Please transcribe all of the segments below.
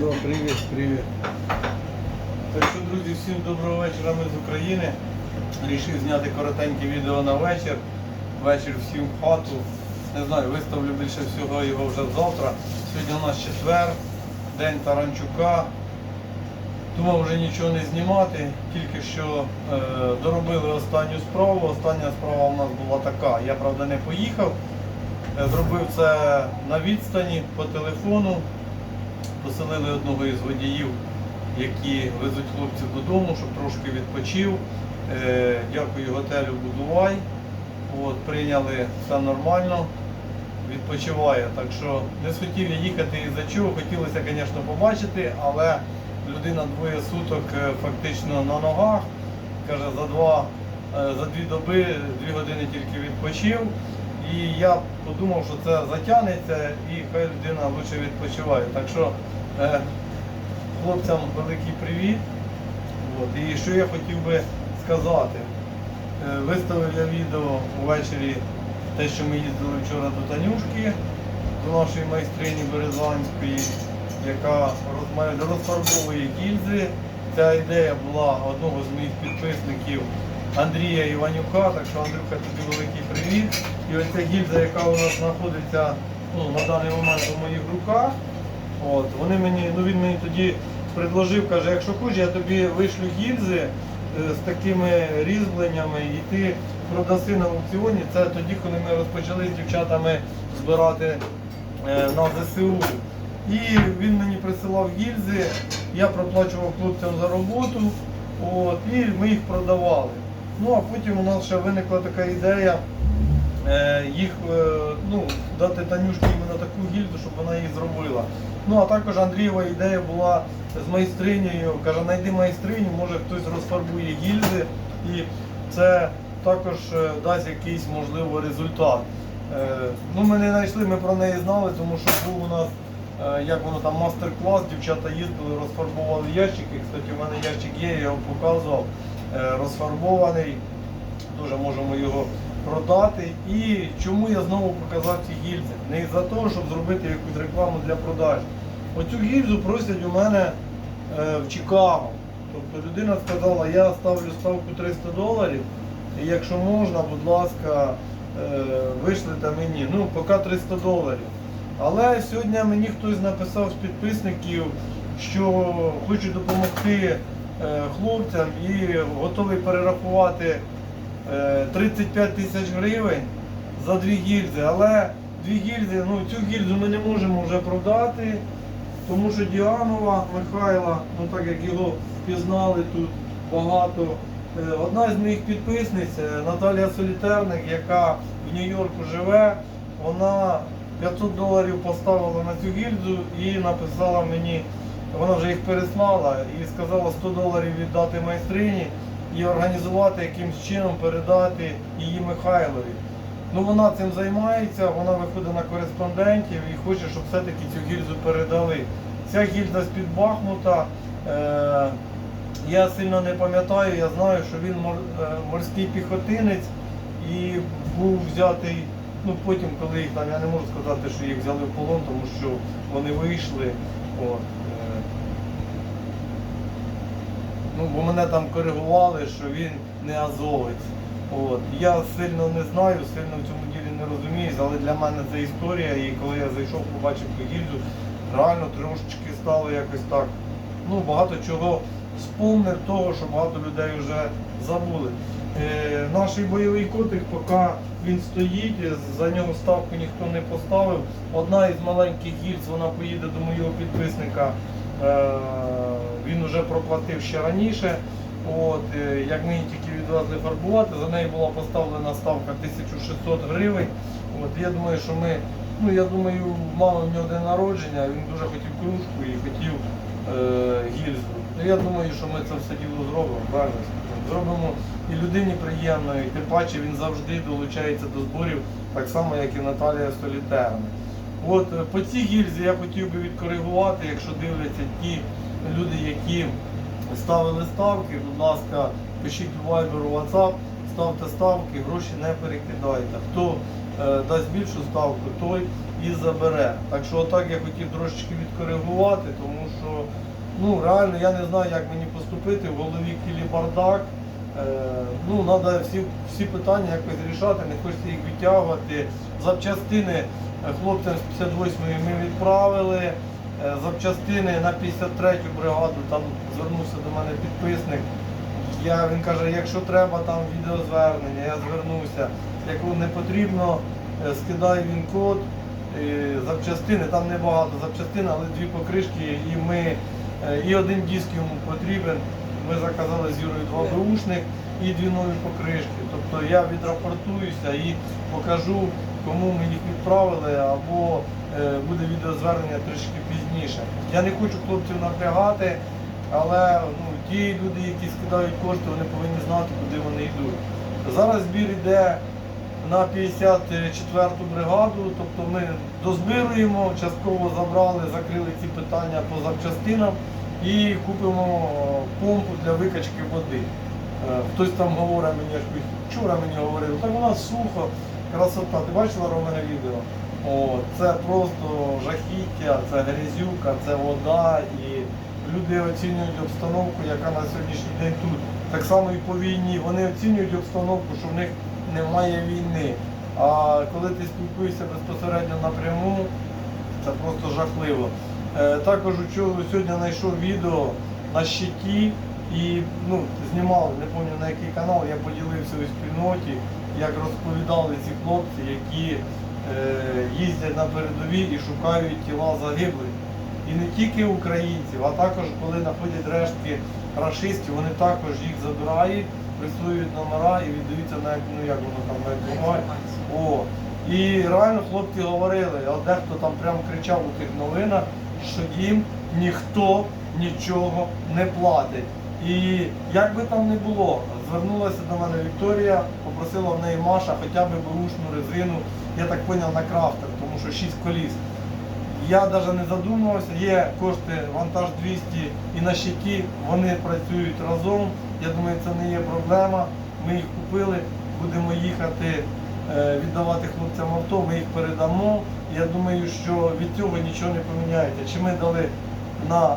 Да, привіт, привіт. Так що, друзі, всім доброго вечора. Ми з України. Рішив зняти коротеньке відео на вечір. Вечір всім в хату. Не знаю, виставлю більше всього його вже завтра. Сьогодні у нас четвер, день Таранчука. Думав вже нічого не знімати, тільки що е, доробили останню справу. Остання справа у нас була така. Я правда не поїхав. Е, Зробив це на відстані по телефону. Поселили одного із водіїв, які везуть хлопців додому, щоб трошки відпочив. Е, Дякую готелю Будувай. От, прийняли все нормально, відпочиває. Так що не схотів я їхати із-за чого. Хотілося, звісно, побачити, але людина двоє суток е, фактично на ногах. Каже, за два, е, за дві доби, дві години тільки відпочив. І я подумав, що це затягнеться і хай людина лучше відпочиває. Так що е, хлопцям великий привіт. От. І що я хотів би сказати. Е, виставив я відео увечері, те, що ми їздили вчора до Танюшки, до нашої майстрині Березанської, яка розфарбовує гільзи. Ця ідея була одного з моїх підписників Андрія Іванюка, так що Андрюха тобі великий привіт. І оця гільза, яка у нас знаходиться ну, на даний момент у моїх руках. От, вони мені, ну він мені тоді предложив, каже, якщо хочеш, я тобі вишлю гільзи е, з такими різьбленнями і ти продаси на аукціоні. Це тоді, коли ми розпочали з дівчатами збирати е, на ЗСУ. І він мені присилав гільзи, я проплачував хлопцям за роботу, от, і ми їх продавали. Ну а потім у нас ще виникла така ідея е, їх е, ну, дати Танюшці іменно таку гільзу, щоб вона їх зробила. Ну а також Андрієва ідея була з майстринею, каже, знайди майстриню, може хтось розфарбує гільзи і це також е, дасть якийсь можливо результат. Ну, ми не знайшли, ми про неї знали, тому що був у нас як воно там мастер-клас, дівчата їздили, розфарбували ящики. Кстати, у мене ящик є, я його показував, розфарбований. Дуже можемо його продати. І чому я знову показав ці гільзи? Не за того, щоб зробити якусь рекламу для продажі. Оцю гільзу просять у мене е, в Чикаго. Тобто людина сказала, я ставлю ставку 300 доларів, і якщо можна, будь ласка, е, вишлите мені. Ну, поки 300 доларів. Але сьогодні мені хтось написав з підписників, що хоче допомогти е, хлопцям і готовий перерахувати е, 35 тисяч гривень за дві гільзи. Але дві гільзи, ну цю гільзу ми не можемо вже продати, тому що Діанова Михайла, ну так як його впізнали тут багато. Е, Одна з моїх підписниць е, Наталія Солітерник, яка в Нью-Йорку живе, вона 500 доларів поставила на цю гільзу і написала мені, вона вже їх переслала і сказала 100 доларів віддати майстрині і організувати якимсь чином передати її Михайлові. Ну вона цим займається, вона виходить на кореспондентів і хоче, щоб все-таки цю гільзу передали. Ця гільза з-під Бахмута. Е- я сильно не пам'ятаю, я знаю, що він мор- е, морський піхотинець і був взятий, ну потім, коли їх там, я не можу сказати, що їх взяли в полон, тому що вони вийшли. От, е, ну, бо мене там коригували, що він не азовець. От. Я сильно не знаю, сильно в цьому ділі не розуміюсь, але для мене це історія. І коли я зайшов, побачив ту гільзу, реально трошечки стало якось так. Ну, багато чого сповнив того, що багато людей вже забули. Е, наш бойовий котик, поки він стоїть, за нього ставку ніхто не поставив. Одна із маленьких гільз, вона поїде до моєго підписника. Е, він вже проплатив ще раніше. От, е, як ми її тільки відвезли фарбувати, за неї була поставлена ставка 1600 гривень. От, я думаю, що ми, ну я думаю, мало в нього день народження, він дуже хотів кружку і хотів е, гільзу. Ну, я думаю, що ми це все діло зробимо, правильно. Зробимо і людині приємно, і тим паче він завжди долучається до зборів, так само, як і Наталія Солітерна. От е, по цій гільзі я хотів би відкоригувати, якщо дивляться ті люди, які ставили ставки, будь ласка, пишіть в WhatsApp, ставте ставки, гроші не перекидайте. Хто е, дасть більшу ставку, той і забере. Так що отак я хотів трошечки відкоригувати, тому що ну реально я не знаю, як мені поступити, в голові кілі бардак. Е, ну, треба всі, всі питання якось рішати, не хочеться їх витягувати. Запчастини хлопцям з 58-ї ми відправили. Е, Запчастини на 53-ю бригаду, там звернувся до мене підписник. Я, він каже, якщо треба там відеозвернення, я звернуся. Якщо не потрібно, е, скидає він код, е, запчастини, там небагато запчастин, але дві покришки і ми, е, і один диск йому потрібен. Ми заказали з Юрою два беушних і дві нові покришки. Тобто я відрапортуюся і покажу, кому ми їх відправили, або е, буде відеозвернення трішки пізніше. Я не хочу хлопців напрягати, але ну, ті люди, які скидають кошти, вони повинні знати, куди вони йдуть. Зараз збір йде на 54-ту бригаду, тобто ми дозбируємо, частково забрали, закрили ці питання по запчастинам і купимо помпу для викачки води. Е, Хтось там говорить мені, вчора мені говорили, так у нас сухо, красота. Ти бачила Романе відео? О, це просто жахіття, це грязюка, це вода і люди оцінюють обстановку, яка на сьогоднішній день тут. Так само і по війні. Вони оцінюють обстановку, що в них немає війни. А коли ти спілкуєшся безпосередньо напряму, це просто жахливо. Е, також сьогодні знайшов відео на щиті і ну, знімав, не пам'ятаю на який канал, я поділився у спільноті, як розповідали ці хлопці, які е, їздять на передовій і шукають тіла загиблих. І не тільки українців, а також коли знаходять рештки рашистів, вони також їх забирають, присвоюють номера і віддаються на ну як воно там. О, і реально хлопці говорили, а дехто там прямо кричав у тих новинах, що їм ніхто нічого не платить. І як би там не було, звернулася до мене Вікторія, попросила в неї Маша хоча б бушну резину, я так зрозумів, на крафтер, тому що 6 коліс. Я навіть не задумувався, є кошти вантаж 200 і на щиті, вони працюють разом. Я думаю, це не є проблема. Ми їх купили, будемо їхати, е, віддавати хлопцям авто, ми їх передамо. Я думаю, що від цього нічого не поміняється. Чи ми дали на е,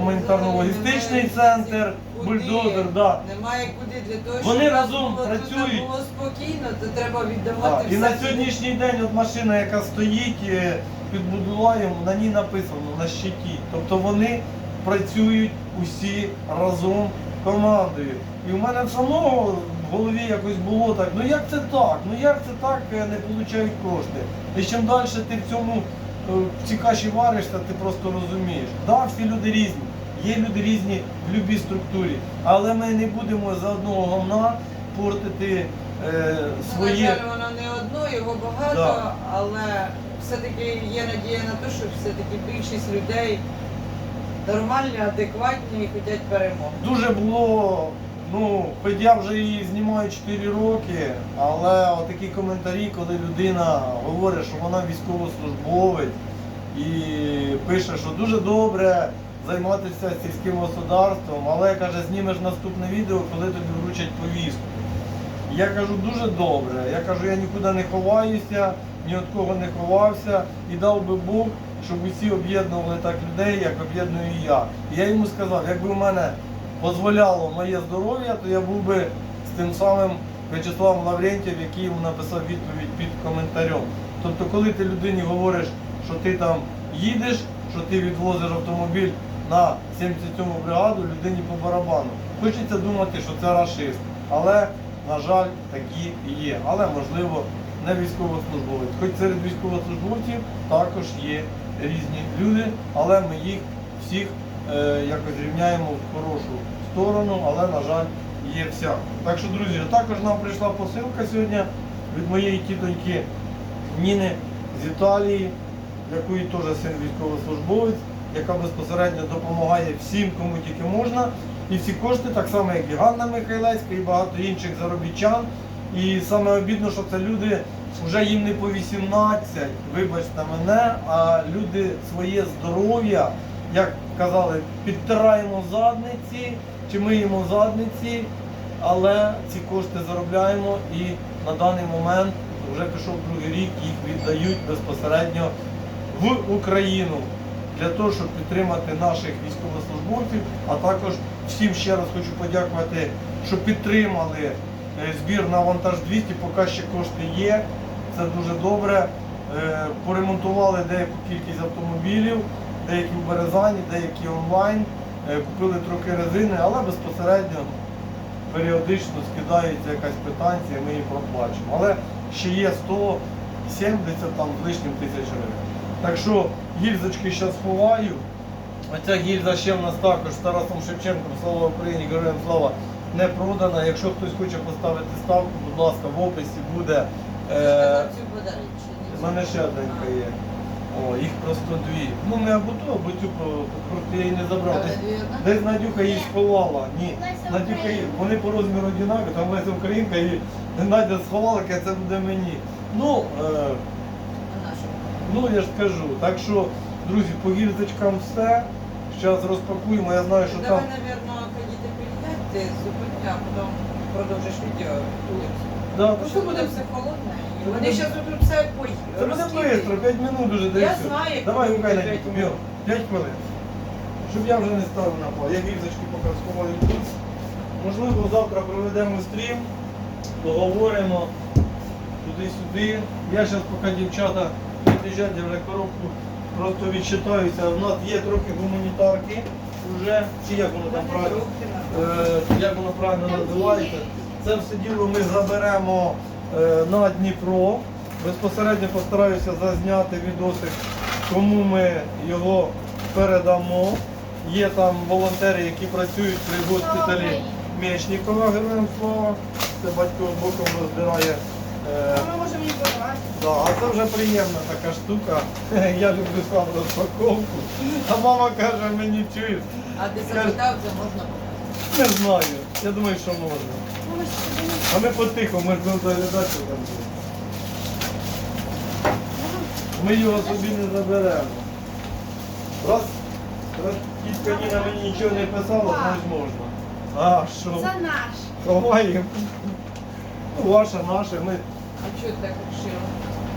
гуманітарно-логістичний центр, бульдозер, да. Немає куди для того, Вони разом було, працюють. Було спокійно, то треба віддавати І все. на сьогоднішній день от машина, яка стоїть е, під Будулаєм, на ній написано на щиті. Тобто вони працюють усі разом командою. І в мене самого в голові якось було так, ну як це так? Ну як це так е, не получають кошти? І чим далі ти в цьому в цій каші варишся, ти просто розумієш. Да, всі люди різні. Є люди різні в будь-якій структурі, але ми не будемо за одного говна портити е, своє. На жаль, воно не одно, його багато, Да. але все-таки є надія на те, що все-таки більшість людей нормальні, адекватні і хочуть перемоги. Дуже було, ну, хоч я вже її знімаю 4 роки, але отакі коментарі, коли людина говорить, що вона військовослужбовець і пише, що дуже добре займатися сільським господарством, але каже, знімеш наступне відео, коли тобі вручать повістку. Я кажу, дуже добре. Я кажу, я нікуди не ховаюся, ні від кого не ховався і дав би Бог, щоб усі об'єднували так людей, як об'єдную я. І я йому сказав, якби в мене дозволяло моє здоров'я, то я був би з тим самим В'ячеславом Лаврентєв, який йому написав відповідь під коментарем. Тобто, коли ти людині говориш, що ти там їдеш, що ти відвозиш автомобіль на 77-му бригаду, людині по барабану. Хочеться думати, що це рашист. Але, на жаль, такі є. Але можливо не військовослужбовець. Хоч серед військовослужбовців також є різні люди, але ми їх всіх якось рівняємо в хорошу сторону, але, на жаль, є всяко. Так що, друзі, також нам прийшла посилка сьогодні від моєї тітоньки Ніни з Італії, якої теж син військовослужбовець, яка безпосередньо допомагає всім, кому тільки можна. І всі кошти, так само як і Ганна Михайлецька, і багато інших заробітчан. І саме обідно, що це люди вже їм не по 18, вибачте мене, а люди своє здоров'я, як казали, підтираємо задниці чи миємо задниці, але ці кошти заробляємо і на даний момент вже пішов другий рік, їх віддають безпосередньо в Україну для того, щоб підтримати наших військовослужбовців. А також всім ще раз хочу подякувати, що підтримали е, збір на вантаж 200, поки ще кошти є. Це дуже добре. Е, Поремонтували деяку кількість автомобілів, деякі в Березані, деякі онлайн. Е, Купили трохи резини, але безпосередньо періодично скидається якась питанція, ми її проплачемо. Але ще є 170 там з лишнім тисяч гривень. Так що гільзочки зараз ховаю. Оця гільза ще в нас також з Тарасом Шевченком, слава Україні, героям слава, не продана. Якщо хтось хоче поставити ставку, будь ласка, в описі буде. Е, в мене ще одненька є. О, їх просто дві. Ну не або ту, або цю просто я її не забрав. Десь, десь Надюха її сховала. Ні. Надюха її, вони по розміру однакові, там Леся Українка і Надя сховала, яке це буде мені. Ну, е, ну я ж кажу. Так що, друзі, по гільзочкам все. Зараз розпакуємо. Я знаю, що там. Давай, наверное, ходите передати, зупиня, а потім продовжиш відео вулицю. Да, Ну що буде все холодне? Вони зараз тут все пой. Це буде швидко, 5 минут уже десь. Я знаю, як Давай буде гукай п'ять Бьо, 5 хвилин. Щоб я вже не ставив на пол. Я гільзочки поки сховаю тут. Можливо, завтра проведемо стрім, поговоримо туди-сюди. Я зараз поки дівчата під'їжджають, вже коробку просто відчитаюся. У нас є трохи гуманітарки вже, чи як воно там правильно? Е, як воно правильно називається. Це все діло ми заберемо на Дніпро. Безпосередньо постараюся зазняти відосик, кому ми його передамо. Є там волонтери, які працюють при госпіталі Мєчнікова, героям слава. Це батько боком роздирає. Е, Ми можемо її подавати. Да, а це вже приємна така штука. Я люблю сам розпаковку. А мама каже мені чуєш. А ти запитав, це можна Не знаю. Я думаю, що можна. А ми потихо, ми ж будемо доглядати, що там буде. Ми його собі не заберемо. Раз, раз тітка Ніна мені нічого не писала, значить можна. А, що? Це наш. Ховаємо. Ну, ваше, наше, ми. А чого ти так вирішила?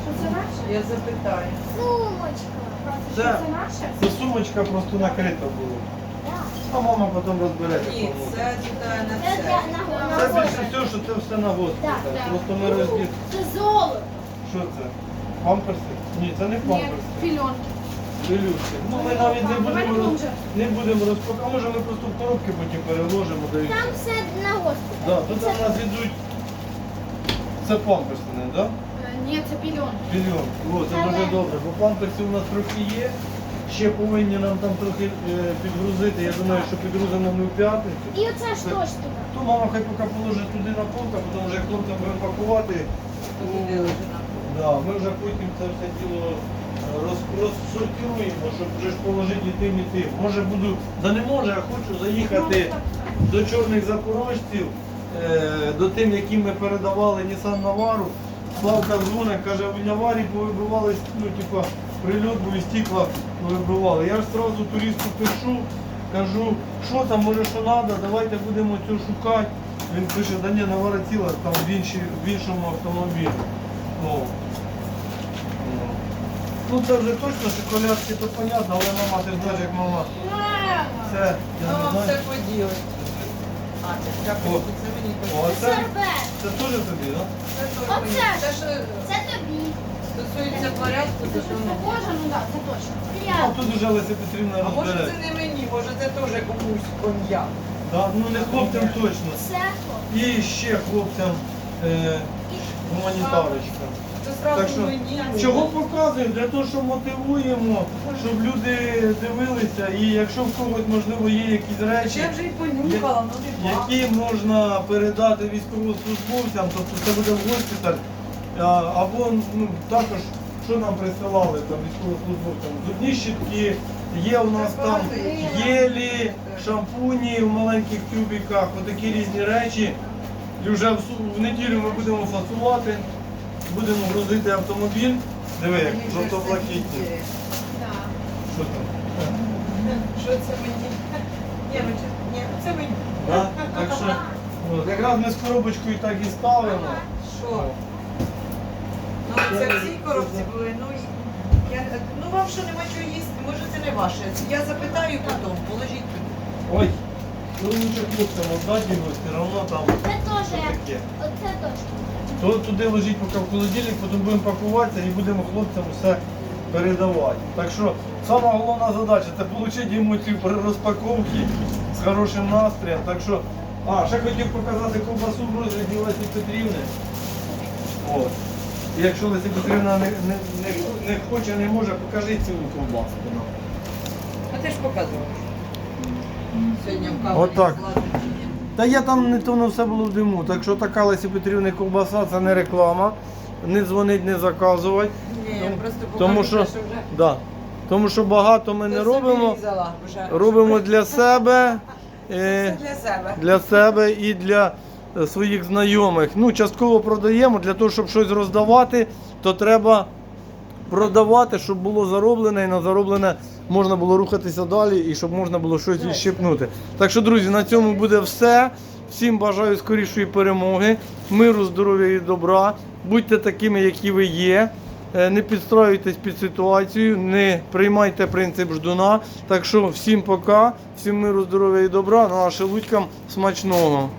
Що це наше? Я запитаю. Сумочка. Це- Що це наше? Це сумочка просто накрита була. А мама потім розбереться. Ні, кому. це читає на Це це. більше всього, що це все на госпіталь. Так, так. Просто ми розділ. Це золото. Що це? Памперси? Ні, це не Ні, памперси. пільонки. Пилюшки. Ну ми навіть не будемо роз... не будемо розпаковувати. А може ми просто в коробки потім переложимо. Да, і Там все. на госпіталь. да, тут у нас йдуть. Це памперси, не, да? Е, Ні, це пільонки. Мільйон. О, це дуже добре, бо памперсів у нас трохи є. Ще повинні нам там трохи е, підгрузити. Я думаю, що підгрузимо ми в п'ятницю. І оце ж теж туди. То мама хай поки положить туди на полку, а потім вже хлопцям будемо пакувати. Лежить. Да, ми вже потім це все діло е, роз, розсортируємо, щоб вже ж положити і тим, і тим. Може буду, да не може, а хочу заїхати до чорних запорожців, е, до тим, яким ми передавали Nissan Navara. Славка дзвонить, каже, в Наварі повибивали, ну, типа, прильот був і стекла вибивали. Я ж одразу туристу пишу, кажу, що там, може, що треба, давайте будемо це шукати. Він пише, да ні, Навара там в, іншій, в іншому автомобілі. Ну, ну. ну це вже точно, що колядки, то понятно, але мама, ти ж знаєш, як мама. Мама. Це, я не Мама все знаю. поділить. А, це О. це мені О, поділить. це, це теж тобі, так? Це Оце Це що Це тобі. Стосується порядку, Це це похоже, ну так, це точно. А тут вже Леся Петрівна А може розбере. це не мені, може це теж комусь коньяк. Да? Ну не хлопцям точно. Це. І ще хлопцям е, гуманітарочка. Це сразу Так що, мені, Чого показуємо? Для того, що мотивуємо, щоб люди дивилися, і якщо в когось можливо є якісь речі, Я вже й понюхала, ну не які можна передати військовослужбовцям, тобто це буде в госпіталь, або ну, також, що нам присилали там військовослужбовцям, зубні щітки, є у нас там єлі, шампуні в маленьких тюбіках, отакі різні речі. І вже в, в неділю ми будемо фасувати, будемо грузити автомобіль. Диви, як жовто-блакитні. Що там? Що це мені? Ні, ну ні, це мені. Так що, от, якраз ми з коробочкою так і ставимо. Що? Це в цій коробці були. Ну, я, ну вам що нема чого їсти, може це не ваше. Я запитаю потім, положіть туди. Ой, ну лучше хлопцям отдати його, все одно там Це теж таке. Оце точно. То туди ложіть поки в холодильник, потім будемо пакуватися і будемо хлопцям все передавати. Так що сама головна задача це отримати емоцію при розпаковці з хорошим настроєм. Так що, а, ще хотів показати ковбасу в розгляді Лесі Петрівни. От. І якщо Леся Петрівна не, не, не, не хоче, не може, покажи цю ковбаску нам. А ти ж показував. Сьогодні в. Отак. Та я там не то воно все було в диму. Так що така Лесі Петрівни ковбаса це не реклама. Не дзвонить, не заказувати. Ні, я просто покажу, Тому що, те, вже да, тому що багато ми не робимо. різала вже. Робимо для себе, е, Це для себе. для себе і для своїх знайомих. Ну, частково продаємо для того, щоб щось роздавати, то треба продавати, щоб було зароблене, і на зароблене можна було рухатися далі і щоб можна було щось відщипнути. Так що, друзі, на цьому буде все. Всім бажаю скорішої перемоги, миру, здоров'я і добра. Будьте такими, які ви є. Е, Не підстроюйтесь під ситуацію, не приймайте принцип ждуна. Так що всім пока, всім миру, здоров'я і добра. Ну а шелудькам смачного.